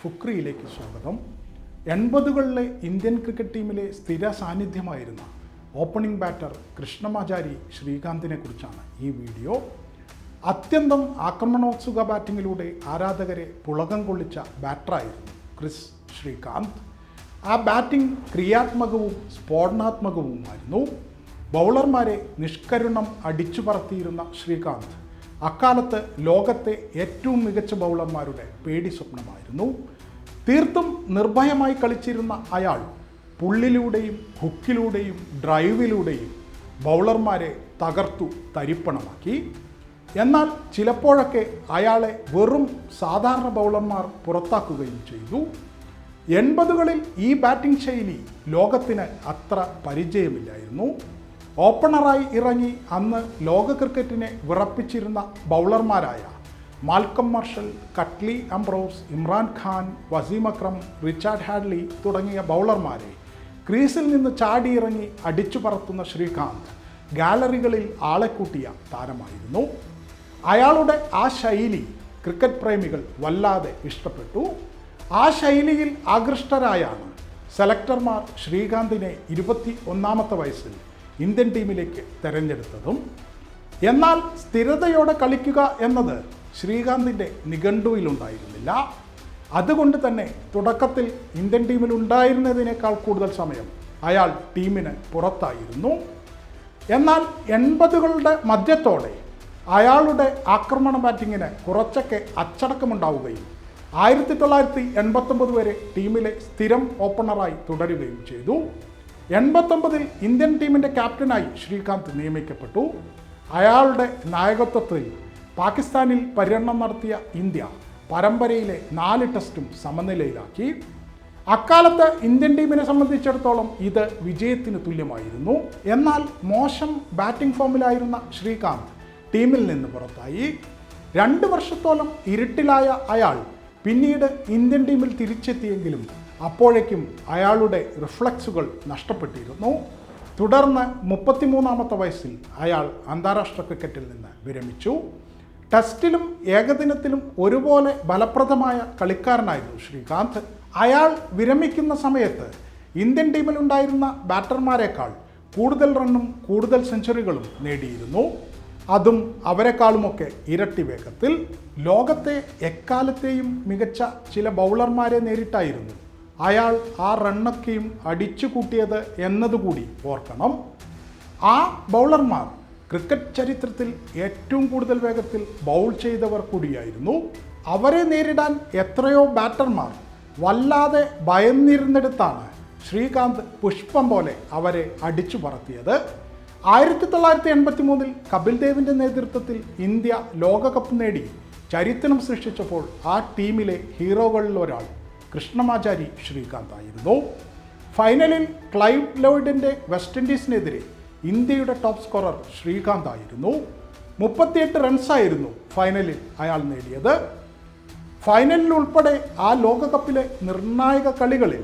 ഫുക്രിയിലേക്ക് സ്വാഗതം. എൺപതുകളിലെ Indian cricket ടീമിലെ സ്ഥിര സാന്നിധ്യമായിരുന്ന ഓപ്പണിംഗ് ബാറ്റർ കൃഷ്ണമാചാരി ശ്രീകാന്തിനെ കുറിച്ചാണ് ഈ വീഡിയോ. അത്യന്തം ആക്രമണോത്സുക ബാറ്റിങ്ങിലൂടെ ആരാധകരെ പുളകം കൊള്ളിച്ച ബാറ്ററായിരുന്നു ക്രിസ് ശ്രീകാന്ത്. ആ ബാറ്റിംഗ് ക്രിയാത്മകവും സ്ഫോടനാത്മകവുമായിരുന്നു. ബൗളർമാരെ നിഷ്കരുണം അടിച്ചു പറത്തിയിരുന്ന ശ്രീകാന്ത് അക്കാലത്ത് ലോകത്തെ ഏറ്റവും മികച്ച ബൗളർമാരുടെ പേടി സ്വപ്നമായിരുന്നു. തീർത്തും നിർഭയമായി കളിച്ചിരുന്ന അയാൾ പുള്ളിലൂടെയും ഹുക്കിലൂടെയും ഡ്രൈവിലൂടെയും ബൗളർമാരെ തകർത്തു തരിപ്പണമാക്കി. എന്നാൽ ചിലപ്പോഴൊക്കെ അയാളെ വെറും സാധാരണ ബൗളർമാർ പുറത്താക്കുകയും ചെയ്തു. എൺപതുകളിൽ ഈ ബാറ്റിംഗ് ശൈലി ലോകത്തിന് അത്ര പരിചയമില്ലായിരുന്നു. ഓപ്പണറായി ഇറങ്ങി അന്ന് ലോക ക്രിക്കറ്റിനെ വിറപ്പിച്ചിരുന്ന ബൗളർമാരായ Malcolm Marshall Curtly Ambrose Imran Khan Wasim Akram Richard Hadlee തുടങ്ങിയ ബൗളർമാരെ ക്രീസിൽ നിന്ന് ചാടിയിറങ്ങി അടിച്ചു പറത്തുന്ന ശ്രീകാന്ത് ഗാലറികളിൽ ആളെ കൂട്ടിയ താരമായിരുന്നു. അയാളുടെ ആ ശൈലി ക്രിക്കറ്റ് പ്രേമികൾ വല്ലാതെ ഇഷ്ടപ്പെട്ടു. ആ ശൈലിയിൽ ആകൃഷ്ടരായാണ് സെലക്ടർമാർ ശ്രീകാന്തിനെ ഇരുപത്തി ഒന്നാമത്തെ വയസ്സിൽ ഇന്ത്യൻ ടീമിലേക്ക് തെരഞ്ഞെടുത്തതും. എന്നാൽ സ്ഥിരതയോടെ കളിക്കുക എന്നത് ശ്രീകാന്തിന്റെ നിഘണ്ടുവിലുണ്ടായിരുന്നില്ല. അതുകൊണ്ട് തന്നെ തുടക്കത്തിൽ ഇന്ത്യൻ ടീമിൽ ഉണ്ടായിരുന്നതിനേക്കാൾ കൂടുതൽ സമയം അയാൾ ടീമിന് പുറത്തായിരുന്നു. എന്നാൽ എൺപതുകളുടെ മധ്യത്തോടെ അയാളുടെ ആക്രമണ ബാറ്റിങ്ങിന് കുറച്ചൊക്കെ അച്ചടക്കമുണ്ടാവുകയും ആയിരത്തി തൊള്ളായിരത്തി എൺപത്തൊമ്പത് വരെ ടീമിലെ സ്ഥിരം ഓപ്പണറായി തുടരുകയും ചെയ്തു. എൺപത്തൊമ്പതിൽ ഇന്ത്യൻ ടീമിന്റെ ക്യാപ്റ്റനായി ശ്രീകാന്ത് നിയമിക്കപ്പെട്ടു. അയാളുടെ നായകത്വത്തിൽ പാകിസ്ഥാനിൽ പര്യടനം നടത്തിയ ഇന്ത്യ പരമ്പരയിലെ നാല് ടെസ്റ്റും സമനിലയിലാക്കി. അക്കാലത്ത് ഇന്ത്യൻ ടീമിനെ സംബന്ധിച്ചിടത്തോളം ഇത് വിജയത്തിന് തുല്യമായിരുന്നു. എന്നാൽ മോശം ബാറ്റിംഗ് ഫോമിലായിരുന്ന ശ്രീകാന്ത് ടീമിൽ നിന്ന് പുറത്തായി. രണ്ട് വർഷത്തോളം ഇരുട്ടിലായ അയാൾ പിന്നീട് ഇന്ത്യൻ ടീമിൽ തിരിച്ചെത്തിയെങ്കിലും അപ്പോഴേക്കും അയാളുടെ റിഫ്ലക്സുകൾ നഷ്ടപ്പെട്ടിരുന്നു. തുടർന്ന് മുപ്പത്തിമൂന്നാമത്തെ വയസ്സിൽ അയാൾ അന്താരാഷ്ട്ര ക്രിക്കറ്റിൽ നിന്ന് വിരമിച്ചു. ടെസ്റ്റിലും ഏകദിനത്തിലും ഒരുപോലെ ഫലപ്രദമായ കളിക്കാരനായിരുന്നു ശ്രീകാന്ത്. അയാൾ വിരമിക്കുന്ന സമയത്ത് ഇന്ത്യൻ ടീമിലുണ്ടായിരുന്ന ബാറ്റർമാരെക്കാൾ കൂടുതൽ റണ്ണും കൂടുതൽ സെഞ്ചുറികളും നേടിയിരുന്നു. അതും അവരെക്കാളുമൊക്കെ ഇരട്ടി വേഗത്തിൽ. ലോകത്തെ എക്കാലത്തെയും മികച്ച ചില ബൗളർമാരെ നേരിട്ടായിരുന്നു അയാൾ ആ റണ്ണൊക്കെയും അടിച്ചു കൂട്ടിയത് എന്നതുകൂടി ഓർക്കണം. ആ ബൗളർമാർ ക്രിക്കറ്റ് ചരിത്രത്തിൽ ഏറ്റവും കൂടുതൽ വേഗത്തിൽ ബൗൾ ചെയ്തവർ കൂടിയായിരുന്നു. അവരെ നേരിടാൻ എത്രയോ ബാറ്റർമാർ വല്ലാതെ ഭയന്നിരുന്നിടത്താണ് ശ്രീകാന്ത് പുഷ്പം പോലെ അവരെ അടിച്ചു പറത്തിയത്. ആയിരത്തി തൊള്ളായിരത്തി എൺപത്തി മൂന്നിൽ കപിൽ ദേവിന്റെ നേതൃത്വത്തിൽ ഇന്ത്യ ലോകകപ്പ് നേടി ചരിത്രം സൃഷ്ടിച്ചപ്പോൾ ആ ടീമിലെ ഹീറോകളിൽ ഒരാൾ കൃഷ്ണമാചാരി ശ്രീകാന്ത് ആയിരുന്നു ഫൈനലിൽ ക്ലൈവ് ലോയിഡിന്റെ വെസ്റ്റ് ഇൻഡീസിനെതിരെ ഇന്ത്യയുടെ ടോപ്പ് സ്കോറർ ശ്രീകാന്ത് ആയിരുന്നു മുപ്പത്തിയെട്ട് റൺസായിരുന്നു ഫൈനലിൽ അയാൾ നേടിയത്. ഫൈനലിൽ ഉൾപ്പെടെ ആ ലോകകപ്പിലെ നിർണായക കളികളിൽ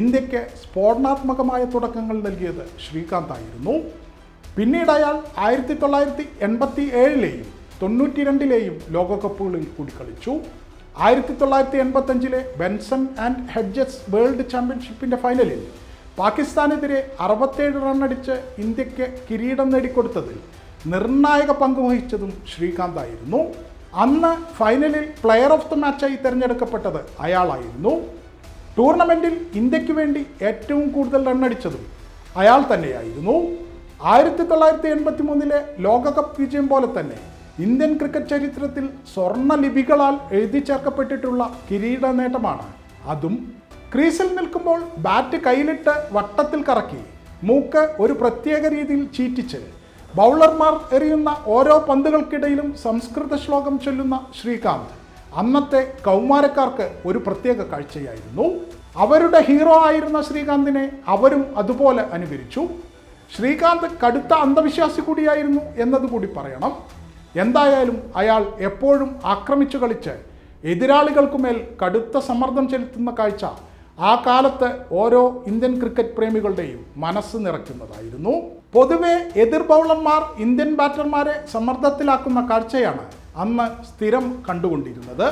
ഇന്ത്യയ്ക്ക് സ്ഫോടനാത്മകമായ തുടക്കങ്ങൾ നൽകിയത് ശ്രീകാന്ത് ആയിരുന്നു പിന്നീട് അയാൾ ആയിരത്തി തൊള്ളായിരത്തി എൺപത്തി ഏഴിലെയും തൊണ്ണൂറ്റി രണ്ടിലെയും ലോകകപ്പുകളിൽ കൂടി കളിച്ചു ആയിരത്തി തൊള്ളായിരത്തി എൺപത്തഞ്ചിലെ ബെൻസൺ ആൻഡ് ഹെഡ്ജസ് വേൾഡ് ചാമ്പ്യൻഷിപ്പിന്റെ ഫൈനലിൽ പാകിസ്ഥാനെതിരെ അറുപത്തേഴ് റണ്ണടിച്ച് ഇന്ത്യയ്ക്ക് കിരീടം നേടിക്കൊടുത്തതിൽ നിർണായക പങ്കുവഹിച്ചതും വഹിച്ചതും ശ്രീകാന്ത് ആയിരുന്നു. അന്ന് ഫൈനലിൽ പ്ലെയർ ഓഫ് ദ മാച്ചായി തിരഞ്ഞെടുക്കപ്പെട്ടത് അയാളായിരുന്നു. ടൂർണമെന്റിൽ ഇന്ത്യയ്ക്ക് വേണ്ടി ഏറ്റവും കൂടുതൽ റണ്ണടിച്ചതും അയാൾ തന്നെയായിരുന്നു. ആയിരത്തി തൊള്ളായിരത്തി എൺപത്തി മൂന്നിലെ ലോകകപ്പ് വിജയം പോലെ തന്നെ ഇന്ത്യൻ ക്രിക്കറ്റ് ചരിത്രത്തിൽ സ്വർണ ലിപികളാൽ എഴുതി ചേർക്കപ്പെട്ടിട്ടുള്ള കിരീട നേട്ടമാണ്. അതും ക്രീസിൽ നിൽക്കുമ്പോൾ ബാറ്റ് കയ്യിലിട്ട് വട്ടത്തിൽ കറക്കി മൂക്ക് ഒരു പ്രത്യേക രീതിയിൽ ചീറ്റിച്ച് ബൗളർമാർ എറിയുന്ന ഓരോ പന്തുകൾക്കിടയിലും സംസ്കൃത ശ്ലോകം ചൊല്ലുന്ന ശ്രീകാന്ത് അന്നത്തെ കൗമാരക്കാർക്ക് ഒരു പ്രത്യേക കാഴ്ചയായിരുന്നു. അവരുടെ ഹീറോ ആയിരുന്ന ശ്രീകാന്തിനെ അവരും അതുപോലെ അനുകരിച്ചു. ശ്രീകാന്ത് കടുത്ത അന്ധവിശ്വാസി കൂടിയായിരുന്നു എന്നതുകൂടി പറയണം. എന്തായാലും അയാൾ എപ്പോഴും ആക്രമിച്ചു കളിച്ച് എതിരാളികൾക്കുമേൽ കടുത്ത സമ്മർദ്ദം ചെലുത്തുന്ന കാഴ്ച ആ കാലത്ത് ഓരോ ഇന്ത്യൻ ക്രിക്കറ്റ് പ്രേമികളുടെയും മനസ്സ് നിറയ്ക്കുന്നതായിരുന്നു. പൊതുവെ എതിർ ബൗളർമാർ ഇന്ത്യൻ ബാറ്റർമാരെ സമ്മർദ്ദത്തിലാക്കുന്ന കാഴ്ചയാണ് അന്ന് സ്ഥിരം കണ്ടുകൊണ്ടിരുന്നത്.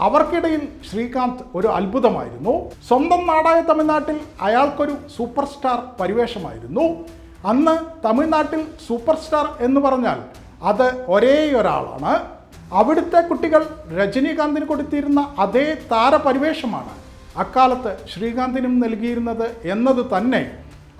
അവർക്കിടയിൽ ശ്രീകാന്ത് ഒരു അത്ഭുതമായിരുന്നു. സ്വന്തം നാടായ തമിഴ്നാട്ടിൽ അയാൾക്കൊരു സൂപ്പർ സ്റ്റാർ പരിവേഷമായിരുന്നു. അന്ന് തമിഴ്നാട്ടിൽ സൂപ്പർ സ്റ്റാർ എന്ന് പറഞ്ഞാൽ അത് ഒരേ ഒരാളാണ് അവിടുത്തെ കുട്ടികൾ രജനീകാന്തിന് കൊടുത്തിരുന്ന അതേ താരപരിവേഷമാണ് അക്കാലത്ത് ശ്രീകാന്തിനും നൽകിയിരുന്നത് എന്നത് തന്നെ.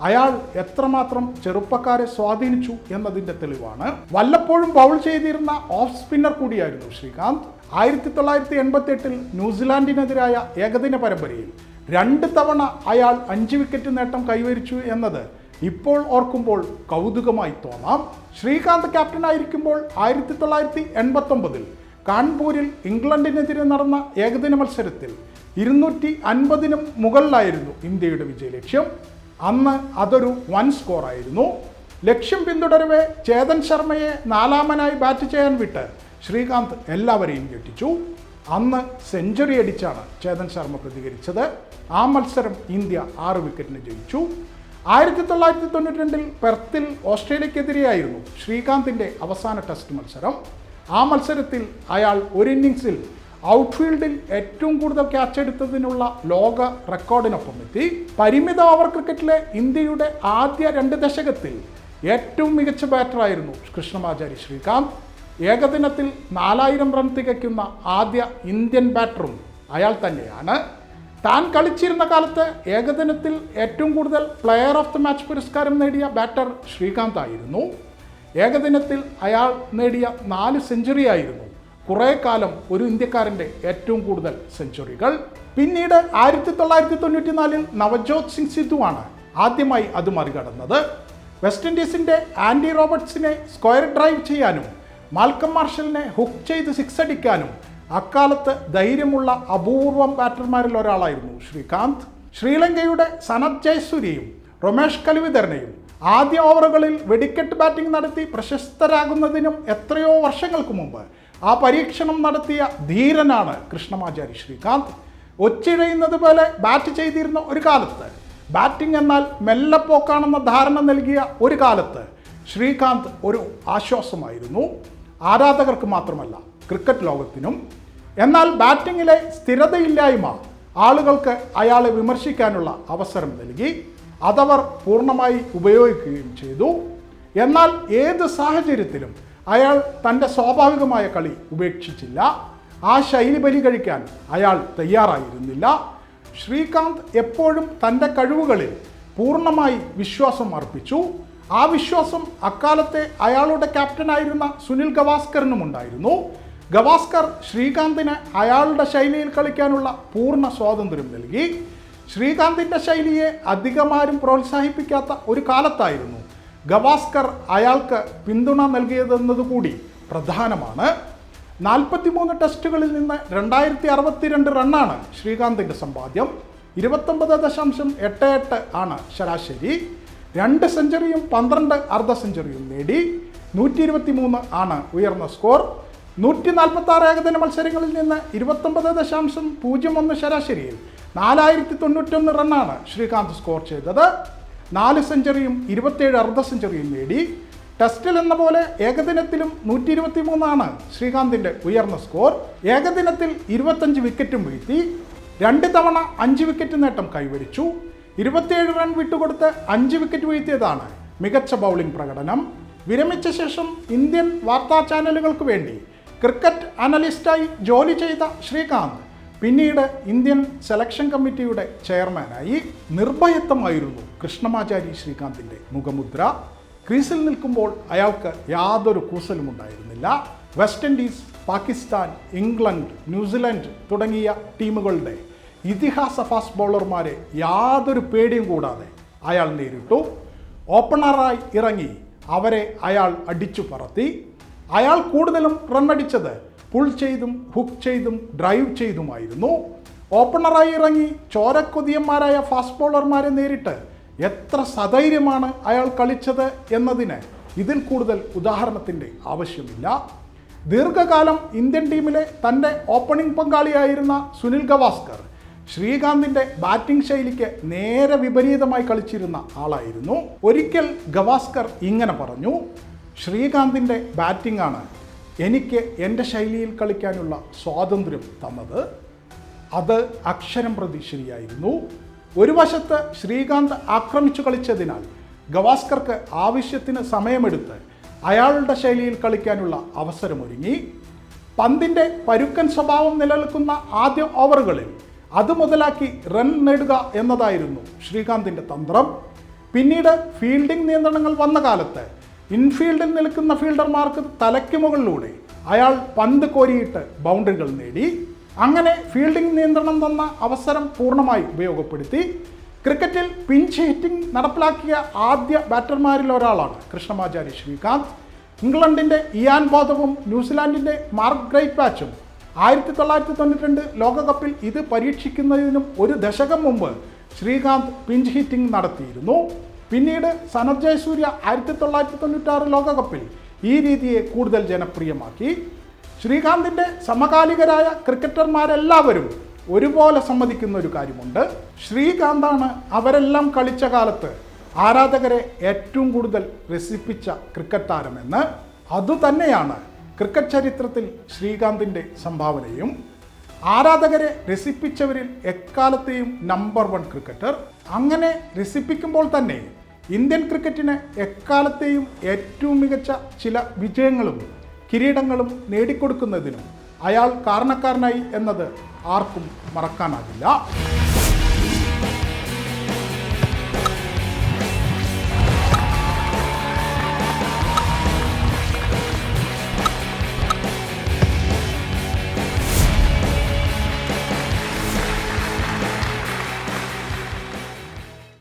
അയാൾ എത്രമാത്രം ചെറുപ്പക്കാരെ സ്വാധീനിച്ചു എന്നതിന്റെ തെളിവാണ്. വല്ലപ്പോഴും ബൗൾ ചെയ്തിരുന്ന ഓഫ് സ്പിന്നർ കൂടിയായിരുന്നു ശ്രീകാന്ത്. ആയിരത്തി തൊള്ളായിരത്തി എൺപത്തി എട്ടിൽ ന്യൂസിലാൻഡിനെതിരായ ഏകദിന പരമ്പരയിൽ രണ്ട് തവണ അയാൾ അഞ്ച് വിക്കറ്റ് നേട്ടം കൈവരിച്ചു എന്നത് ഇപ്പോൾ ഓർക്കുമ്പോൾ കൗതുകമായി തോന്നാം. ശ്രീകാന്ത് ക്യാപ്റ്റനായിരിക്കുമ്പോൾ ആയിരത്തി തൊള്ളായിരത്തി എൺപത്തൊമ്പതിൽ കാൺപൂരിൽ ഇംഗ്ലണ്ടിനെതിരെ നടന്ന ഏകദിന മത്സരത്തിൽ ഇരുന്നൂറ്റി അൻപതിനും മുകളിലായിരുന്നു ഇന്ത്യയുടെ വിജയലക്ഷ്യം അന്ന് അതൊരു വൻ സ്കോറായിരുന്നു. ലക്ഷ്യം പിന്തുടരവേ ചേതൻ ശർമ്മയെ നാലാമനായി ബാറ്റ് ചെയ്യാൻ വിട്ട് ശ്രീകാന്ത് എല്ലാവരെയും ഞെട്ടിച്ചു. അന്ന് സെഞ്ചുറി അടിച്ചാണ് ചേതൻ ശർമ്മ പ്രതികരിച്ചത്. ആ മത്സരം ഇന്ത്യ ആറ് വിക്കറ്റിന് ജയിച്ചു. ആയിരത്തി തൊള്ളായിരത്തി തൊണ്ണൂറ്റി രണ്ടിൽ പെർത്തിൽ ഓസ്ട്രേലിയക്കെതിരെയായിരുന്നു ശ്രീകാന്തിന്റെ അവസാന ടെസ്റ്റ് മത്സരം. ആ മത്സരത്തിൽ അയാൾ ഒരു ഇന്നിങ്സിൽ ഔട്ട്ഫീൽഡിൽ ഏറ്റവും കൂടുതൽ ക്യാച്ച് എടുത്തതിനുള്ള ലോക റെക്കോർഡിനൊപ്പം എത്തി. പരിമിത ഓവർ ക്രിക്കറ്റിലെ ഇന്ത്യയുടെ ആദ്യ രണ്ട് ദശകത്തിൽ ഏറ്റവും മികച്ച ബാറ്ററായിരുന്നു കൃഷ്ണമാചാരി ശ്രീകാന്ത്. ഏകദിനത്തിൽ നാലായിരം റൺ തികയ്ക്കുന്ന ആദ്യ ഇന്ത്യൻ ബാറ്ററും അയാൾ തന്നെയാണ്. താൻ കളിച്ചിരുന്ന കാലത്ത് ഏകദിനത്തിൽ ഏറ്റവും കൂടുതൽ പ്ലെയർ ഓഫ് ദി മാച്ച് പുരസ്കാരം നേടിയ ബാറ്റർ ശ്രീകാന്ത് ആയിരുന്നു. ഏകദിനത്തിൽ അയാൾ നേടിയ നാല് സെഞ്ചുറി ആയിരുന്നു. കുറേ കാലം ഒരു ഇന്ത്യക്കാരന്റെ ഏറ്റവും കൂടുതൽ സെഞ്ചുറികൾ പിന്നീട് ആയിരത്തി തൊള്ളായിരത്തി തൊണ്ണൂറ്റി നാലിൽ നവജോത് സിംഗ് സിദ്ധുവാണ് ആദ്യമായി അത് മറികടന്നത്. വെസ്റ്റ് ഇൻഡീസിന്റെ ആൻഡി റോബർട്ട്സിനെ സ്ക്വയർ ഡ്രൈവ് ചെയ്യാനും മാൽക്കം മാർഷലിനെ ഹുക്ക് ചെയ്ത് സിക്സ് അടിക്കാനും അക്കാലത്ത് ധൈര്യമുള്ള അപൂർവം ബാറ്റർമാരിൽ ഒരാളായിരുന്നു ശ്രീകാന്ത്. ശ്രീലങ്കയുടെ സനത് ജയസൂര്യയും റൊമേഷ് കലുവിധരനെയും ആദ്യ ഓവറുകളിൽ വെടിക്കെട്ട് ബാറ്റിംഗ് നടത്തി പ്രശസ്തരാകുന്നതിനും എത്രയോ വർഷങ്ങൾക്ക് മുമ്പ് ആ പരീക്ഷണം നടത്തിയ ധീരനാണ് കൃഷ്ണമാചാരി ശ്രീകാന്ത്. ഒച്ചിഴയുന്നത് പോലെ ബാറ്റ് ചെയ്തിരുന്ന ഒരു കാലത്ത് ബാറ്റിംഗ് എന്നാൽ മെല്ലപ്പോക്കാണെന്ന ധാരണ നൽകിയ ഒരു കാലത്ത് ശ്രീകാന്ത് ഒരു ആശ്വാസമായിരുന്നു. ആരാധകർക്ക് മാത്രമല്ല ക്രിക്കറ്റ് ലോകത്തിനും. എന്നാൽ ബാറ്റിങ്ങിലെ സ്ഥിരതയില്ലായ്മ ആളുകൾക്ക് അയാളെ വിമർശിക്കാനുള്ള അവസരം നൽകി. അതവർ പൂർണമായി ഉപയോഗിക്കുകയും ചെയ്തു. എന്നാൽ ഏത് സാഹചര്യത്തിലും അയാൾ തന്റെ സ്വാഭാവികമായ കളി ഉപേക്ഷിച്ചില്ല. ആ ശൈലി ബലി കഴിക്കാൻ അയാൾ തയ്യാറായിരുന്നില്ല. ശ്രീകാന്ത് എപ്പോഴും തന്റെ കഴിവുകളിൽ പൂർണമായി വിശ്വാസം അർപ്പിച്ചു. ആ വിശ്വാസം അക്കാലത്തെ അയാളുടെ ക്യാപ്റ്റനായിരുന്ന സുനിൽ ഗവാസ്കറിനും ഉണ്ടായിരുന്നു ഗവാസ്കർ ശ്രീകാന്തിന് അയാളുടെ ശൈലിയിൽ കളിക്കാനുള്ള പൂർണ സ്വാതന്ത്ര്യം നൽകി. ശ്രീകാന്തിന്റെ ശൈലിയെ അധികമാരും പ്രോത്സാഹിപ്പിക്കാത്ത ഒരു കാലത്തായിരുന്നു ഗവാസ്കർ അയാൾക്ക് പിന്തുണ നൽകിയതെന്നതുകൂടി പ്രധാനമാണ്. നാൽപ്പത്തിമൂന്ന് ടെസ്റ്റുകളിൽ നിന്ന് രണ്ടായിരത്തി അറുപത്തിരണ്ട് റണ്ണാണ് ശ്രീകാന്തിന്റെ സമ്പാദ്യം. ഇരുപത്തൊമ്പത് ദശാംശം എട്ട് എട്ട് ആണ് ശരാശരി. രണ്ട് സെഞ്ചുറിയും പന്ത്രണ്ട് അർദ്ധ സെഞ്ചുറിയും നേടി. നൂറ്റി ഇരുപത്തി മൂന്ന് ആണ് ഉയർന്ന സ്കോർ. നൂറ്റി നാൽപ്പത്തി ആറ് ഏകദിന മത്സരങ്ങളിൽ നിന്ന് ഇരുപത്തൊമ്പത് ദശാംശം പൂജ്യം ഒന്ന് ശരാശരിയിൽ നാലായിരത്തി തൊണ്ണൂറ്റൊന്ന് റണ്ണാണ് ശ്രീകാന്ത് സ്കോർ ചെയ്തത്. നാല് സെഞ്ചുറിയും ഇരുപത്തിയേഴ് അർദ്ധ സെഞ്ചുറിയും നേടി. ടെസ്റ്റിൽ എന്ന പോലെ ഏകദിനത്തിലും നൂറ്റി ഇരുപത്തി മൂന്നാണ് ശ്രീകാന്തിന്റെ ഉയർന്ന സ്കോർ. ഏകദിനത്തിൽ ഇരുപത്തഞ്ച് വിക്കറ്റും വീഴ്ത്തി. രണ്ട് തവണ അഞ്ച് വിക്കറ്റ് നേട്ടം കൈവരിച്ചു. ഇരുപത്തിയേഴ് റൺ വിട്ടുകൊടുത്ത് അഞ്ച് വിക്കറ്റ് വീഴ്ത്തിയതാണ് മികച്ച ബൗളിംഗ് പ്രകടനം. വിരമിച്ച ശേഷം ഇന്ത്യൻ വാർത്താ ചാനലുകൾക്ക് വേണ്ടി ക്രിക്കറ്റ് അനലിസ്റ്റായി ജോലി ചെയ്ത ശ്രീകാന്ത് പിന്നീട് ഇന്ത്യൻ സെലക്ഷൻ കമ്മിറ്റിയുടെ ചെയർമാനായി നിർഭയത്വമായിരുന്നു കൃഷ്ണമാചാരി ശ്രീകാന്തിന്റെ മുഖമുദ്ര. ക്രീസിൽ നിൽക്കുമ്പോൾ അയാൾക്ക് യാതൊരു കൂസലും ഉണ്ടായിരുന്നില്ല. West Indies Pakistan England New Zealand തുടങ്ങിയ ടീമുകളുടെ ഇതിഹാസ ഫാസ്റ്റ് ബൗളർമാരെ യാതൊരു പേടിയും കൂടാതെ അയാൾ നേരിട്ടു. ഓപ്പണറായി ഇറങ്ങി അവരെ അയാൾ അടിച്ചു പറത്തി. അയാൾ കൂടുതലും റണ്ണടിച്ചത് പുൾ ചെയ്തും ഹുക്ക് ചെയ്തും ഡ്രൈവ് ചെയ്തുമായിരുന്നു. ഓപ്പണറായി ഇറങ്ങി ചോരക്കൊതിയന്മാരായ ഫാസ്റ്റ് ബോളർമാരെ നേരിട്ട് എത്ര സധൈര്യമാണ് അയാൾ കളിച്ചത് എന്നതിന് ഇതിൽ കൂടുതൽ ഉദാഹരണത്തിന്റെ ആവശ്യമില്ല. ദീർഘകാലം ഇന്ത്യൻ ടീമിലെ തന്റെ ഓപ്പണിംഗ് പങ്കാളിയായിരുന്ന സുനിൽ ഗവാസ്കർ ശ്രീകാന്തിന്റെ ബാറ്റിംഗ് ശൈലിക്ക് നേരെ വിപരീതമായി കളിച്ചിരുന്ന ആളായിരുന്നു. ഒരിക്കൽ ഗവാസ്കർ ഇങ്ങനെ പറഞ്ഞു ശ്രീകാന്തിന്റെ ബാറ്റിംഗാണ് എനിക്ക് എന്റെ ശൈലിയിൽ കളിക്കാനുള്ള സ്വാതന്ത്ര്യം തന്നത്. അത് അക്ഷരം പ്രതി ശരിയായിരുന്നു. ഒരു വശത്ത് ശ്രീകാന്ത് ആക്രമിച്ചു കളിച്ചതിനാൽ ഗവാസ്കർക്ക് ആവശ്യത്തിന് സമയമെടുത്ത് അയാളുടെ ശൈലിയിൽ കളിക്കാനുള്ള അവസരമൊരുങ്ങി. പന്തിന്റെ പരുക്കൻ സ്വഭാവം നിലനിൽക്കുന്ന ആദ്യ ഓവറുകളിൽ അത് മുതലാക്കി റൺ നേടുക എന്നതായിരുന്നു ശ്രീകാന്തിന്റെ തന്ത്രം. പിന്നീട് ഫീൽഡിംഗ് നിയന്ത്രണങ്ങൾ വന്ന കാലത്ത് ഇൻഫീൽഡിൽ നിൽക്കുന്ന ഫീൽഡർമാർക്ക് തലയ്ക്ക് മുകളിലൂടെ അയാൾ പന്ത് കോരിയിട്ട് ബൗണ്ടറികൾ നേടി അങ്ങനെ ഫീൽഡിംഗ് നിയന്ത്രണം തന്ന അവസരം പൂർണമായി ഉപയോഗപ്പെടുത്തി. ക്രിക്കറ്റിൽ പിഞ്ച് ഹിറ്റിംഗ് നടപ്പിലാക്കിയ ആദ്യ ബാറ്റർമാരിൽ ഒരാളാണ് കൃഷ്ണമാചാരി ശ്രീകാന്ത്. ഇംഗ്ലണ്ടിന്റെ ഇയാൻ ബോധവും ന്യൂസിലാൻഡിന്റെ മാർക്ക് ഗ്രേറ്റ് പാച്ചും ആയിരത്തി തൊള്ളായിരത്തി തൊണ്ണൂറ്റി രണ്ട് ലോകകപ്പിൽ ഇത് പരീക്ഷിക്കുന്നതിനും ഒരു ദശകം മുമ്പ് ശ്രീകാന്ത് പിഞ്ച് ഹിറ്റിംഗ് നടത്തിയിരുന്നു. പിന്നീട് സനത് ജയസൂര്യ ആയിരത്തി തൊള്ളായിരത്തി തൊണ്ണൂറ്റാറ് ലോകകപ്പിൽ ഈ രീതിയെ കൂടുതൽ ജനപ്രിയമാക്കി. ശ്രീകാന്തിന്റെ സമകാലികരായ ക്രിക്കറ്റർമാരെല്ലാവരും ഒരുപോലെ സമ്മതിക്കുന്ന ഒരു കാര്യമുണ്ട്. ശ്രീകാന്താണ് അവരെല്ലാം കളിച്ച കാലത്ത് ആരാധകരെ ഏറ്റവും കൂടുതൽ രസിപ്പിച്ച ക്രിക്കറ്റ് താരമെന്ന്. അതുതന്നെയാണ് ക്രിക്കറ്റ് ചരിത്രത്തിൽ ശ്രീകാന്തിന്റെ സംഭാവനയും. ആരാധകരെ രസിപ്പിച്ചവരിൽ എക്കാലത്തെയും നമ്പർ വൺ ക്രിക്കറ്റർ അങ്ങനെ രസിപ്പിക്കുമ്പോൾ തന്നെ ഇന്ത്യൻ ക്രിക്കറ്റിന് എക്കാലത്തെയും ഏറ്റവും മികച്ച ചില വിജയങ്ങളും കിരീടങ്ങളും നേടിക്കൊടുക്കുന്നതിനും അയാൾ കാരണക്കാരനായി എന്നത് ആർക്കും മറക്കാനാകില്ല.